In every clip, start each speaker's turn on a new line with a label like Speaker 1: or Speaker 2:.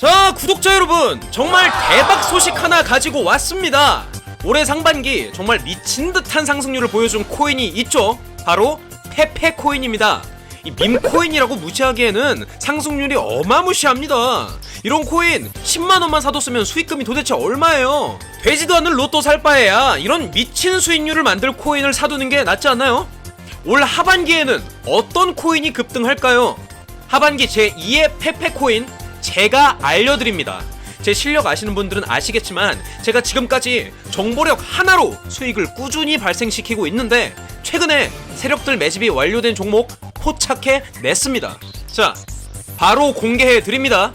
Speaker 1: 자 구독자 여러분 정말 대박 소식 하나 가지고 왔습니다. 올해 상반기 정말 미친 듯한 상승률을 보여준 코인이 있죠? 바로 페페 코인입니다. 이 밈코인이라고 무시하기에는 상승률이 어마무시합니다. 이런 코인 10만원만 사뒀으면 수익금이 도대체 얼마예요? 되지도 않는 로또 살 바에야 이런 미친 수익률을 만들 코인을 사두는 게 낫지 않나요? 올 하반기에는 어떤 코인이 급등할까요? 하반기 제2의 페페 코인 제가 알려드립니다. 제 실력 아시는 분들은 아시겠지만 제가 지금까지 정보력 하나로 수익을 꾸준히 발생시키고 있는데 최근에 세력들 매집이 완료된 종목 포착해 냈습니다. 자, 바로 공개해 드립니다.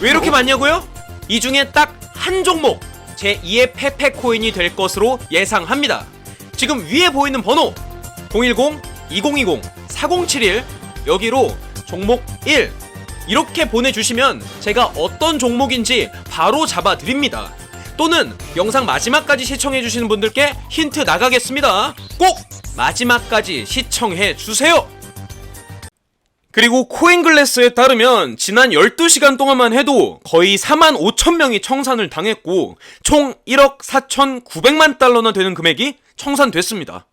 Speaker 1: 왜 이렇게 많냐고요? 이 중에 딱 한 종목 제2의 페페 코인이 될 것으로 예상합니다. 지금 위에 보이는 번호 010-2020-4071 여기로 종목 1 이렇게 보내주시면 제가 어떤 종목인지 바로 잡아드립니다. 또는 영상 마지막까지 시청해주시는 분들께 힌트 나가겠습니다. 꼭 마지막까지 시청해주세요! 그리고 코인글래스에 따르면 지난 12시간 동안만 해도 거의 4만 5천 명이 청산을 당했고 총 1억 4천9백만 달러나 되는 금액이 청산됐습니다.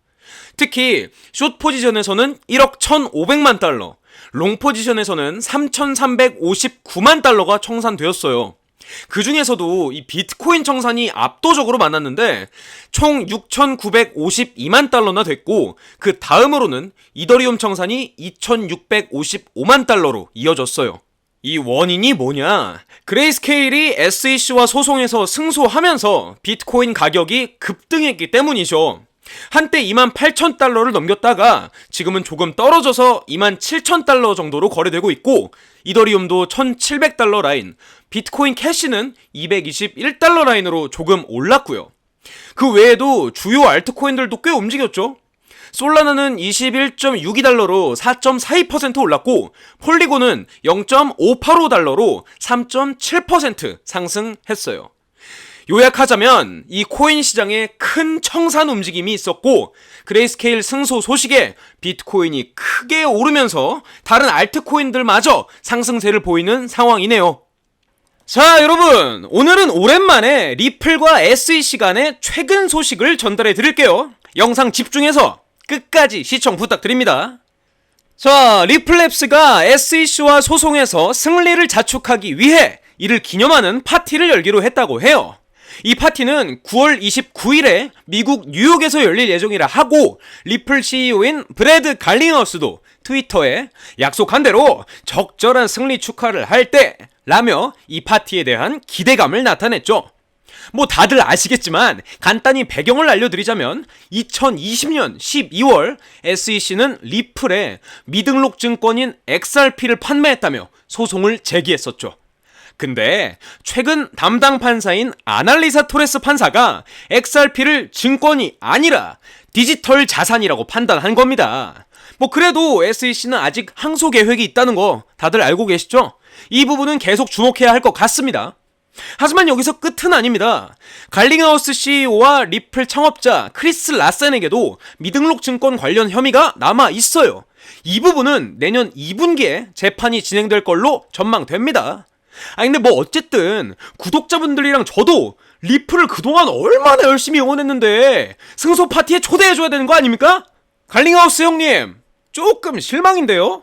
Speaker 1: 특히 숏 포지션에서는 1억 1,500만 달러, 롱 포지션에서는 3,359만 달러가 청산되었어요. 그 중에서도 이 비트코인 청산이 압도적으로 많았는데 총 6,952만 달러나 됐고 그 다음으로는 이더리움 청산이 2,655만 달러로 이어졌어요. 이 원인이 뭐냐? 그레이스케일이 SEC와 소송에서 승소하면서 비트코인 가격이 급등했기 때문이죠. 한때 2만 8천 달러를 넘겼다가 지금은 조금 떨어져서 2만 7천 달러 정도로 거래되고 있고 이더리움도 1,700달러 라인, 비트코인 캐시는 221달러 라인으로 조금 올랐고요. 그 외에도 주요 알트코인들도 꽤 움직였죠. 솔라나는 21.62달러로 4.42% 올랐고 폴리곤은 0.585달러로 3.7% 상승했어요. 요약하자면 이 코인 시장에 큰 청산 움직임이 있었고 그레이스케일 승소 소식에 비트코인이 크게 오르면서 다른 알트코인들마저 상승세를 보이는 상황이네요. 자, 여러분. 오늘은 오랜만에 리플과 SEC 간의 최근 소식을 전달해 드릴게요. 영상 집중해서 끝까지 시청 부탁드립니다. 자, 리플랩스가 SEC와 소송에서 승리를 자축하기 위해 이를 기념하는 파티를 열기로 했다고 해요. 이 파티는 9월 29일에 미국 뉴욕에서 열릴 예정이라 하고 리플 CEO인 브래드 갈링하우스도 트위터에 약속한 대로 적절한 승리 축하를 할 때 라며 이 파티에 대한 기대감을 나타냈죠. 뭐 다들 아시겠지만 간단히 배경을 알려드리자면 2020년 12월 SEC는 리플에 미등록 증권인 XRP를 판매했다며 소송을 제기했었죠. 근데 최근 담당 판사인 아날리사 토레스 판사가 XRP를 증권이 아니라 디지털 자산이라고 판단한 겁니다. 뭐 그래도 SEC는 아직 항소 계획이 있다는 거 다들 알고 계시죠? 이 부분은 계속 주목해야 할 것 같습니다. 하지만 여기서 끝은 아닙니다. 갈링하우스 CEO와 리플 창업자 크리스 라센에게도 미등록 증권 관련 혐의가 남아 있어요. 이 부분은 내년 2분기에 재판이 진행될 걸로 전망됩니다. 아 근데 뭐 어쨌든 구독자분들이랑 저도 리플을 그동안 얼마나 열심히 응원했는데 승소 파티에 초대해줘야 되는 거 아닙니까? 갈링하우스 형님 조금 실망인데요?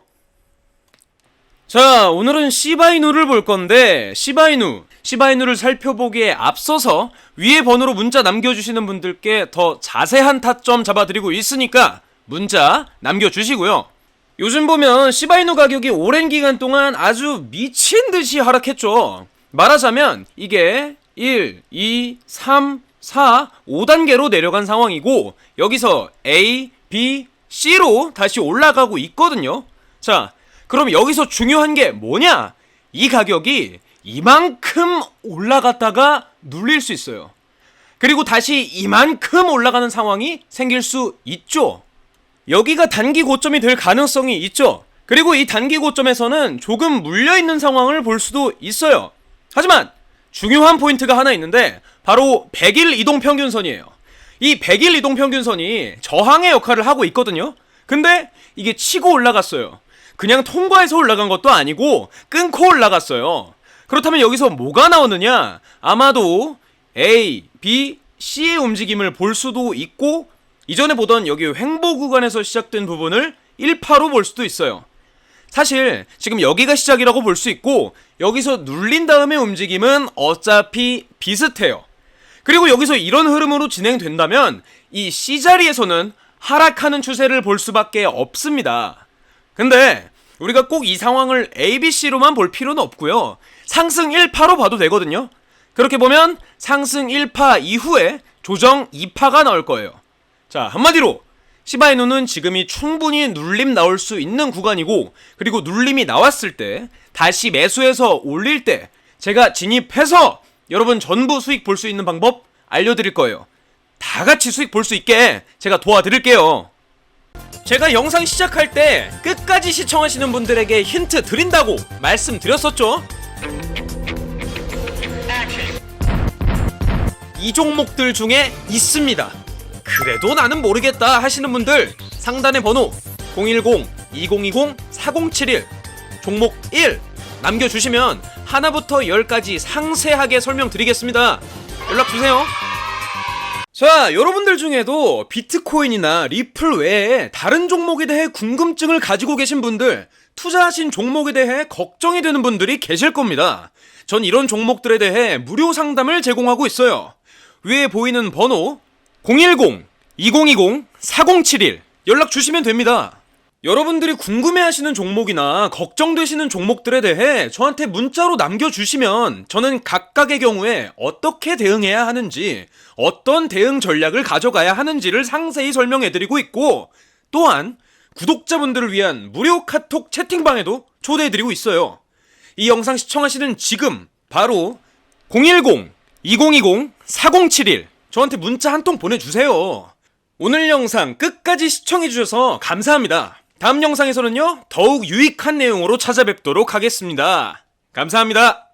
Speaker 1: 자 오늘은 시바이누를 볼 건데 시바이누 시바이누를 살펴보기에 앞서서 위에 번호로 문자 남겨주시는 분들께 더 자세한 타점 잡아드리고 있으니까 문자 남겨주시고요 요즘 보면 시바이누 가격이 오랜 기간 동안 아주 미친 듯이 하락했죠. 말하자면 이게 1, 2, 3, 4, 5단계로 내려간 상황이고 여기서 A, B, C로 다시 올라가고 있거든요. 자, 그럼 여기서 중요한 게 뭐냐? 이 가격이 이만큼 올라갔다가 눌릴 수 있어요. 그리고 다시 이만큼 올라가는 상황이 생길 수 있죠. 여기가 단기 고점이 될 가능성이 있죠. 그리고 이 단기 고점에서는 조금 물려있는 상황을 볼 수도 있어요. 하지만 중요한 포인트가 하나 있는데 바로 100일 이동 평균선이에요. 이 100일 이동 평균선이 저항의 역할을 하고 있거든요. 근데 이게 치고 올라갔어요. 그냥 통과해서 올라간 것도 아니고 끊고 올라갔어요. 그렇다면 여기서 뭐가 나오느냐? 아마도 A, B, C의 움직임을 볼 수도 있고 이전에 보던 여기 횡보 구간에서 시작된 부분을 1파로 볼 수도 있어요. 사실 지금 여기가 시작이라고 볼 수 있고 여기서 눌린 다음의 움직임은 어차피 비슷해요. 그리고 여기서 이런 흐름으로 진행된다면 이 C 자리에서는 하락하는 추세를 볼 수밖에 없습니다. 근데 우리가 꼭 이 상황을 A, B, C로만 볼 필요는 없고요. 상승 1파로 봐도 되거든요. 그렇게 보면 상승 1파 이후에 조정 2파가 나올 거예요. 자, 한마디로 시바이누는 지금이 충분히 눌림 나올 수 있는 구간이고 그리고 눌림이 나왔을 때 다시 매수해서 올릴 때 제가 진입해서 여러분 전부 수익 볼 수 있는 방법 알려드릴 거예요. 다 같이 수익 볼 수 있게 제가 도와드릴게요. 제가 영상 시작할 때 끝까지 시청하시는 분들에게 힌트 드린다고 말씀드렸었죠. 이 종목들 중에 있습니다. 그래도 나는 모르겠다 하시는 분들 상단의 번호 010-2020-4071 종목 1 남겨주시면 하나부터 10까지 상세하게 설명드리겠습니다. 연락주세요. 자, 여러분들 중에도 비트코인이나 리플 외에 다른 종목에 대해 궁금증을 가지고 계신 분들, 투자하신 종목에 대해 걱정이 되는 분들이 계실 겁니다. 전 이런 종목들에 대해 무료 상담을 제공하고 있어요. 위에 보이는 번호 010-2020-4071 연락 주시면 됩니다. 여러분들이 궁금해하시는 종목이나 걱정되시는 종목들에 대해 저한테 문자로 남겨주시면 저는 각각의 경우에 어떻게 대응해야 하는지, 어떤 대응 전략을 가져가야 하는지를 상세히 설명해드리고 있고, 또한 구독자분들을 위한 무료 카톡 채팅방에도 초대해드리고 있어요. 이 영상 시청하시는 지금 바로 010-2020-4071 저한테 문자 한 통 보내주세요. 오늘 영상 끝까지 시청해주셔서 감사합니다. 다음 영상에서는요, 더욱 유익한 내용으로 찾아뵙도록 하겠습니다. 감사합니다.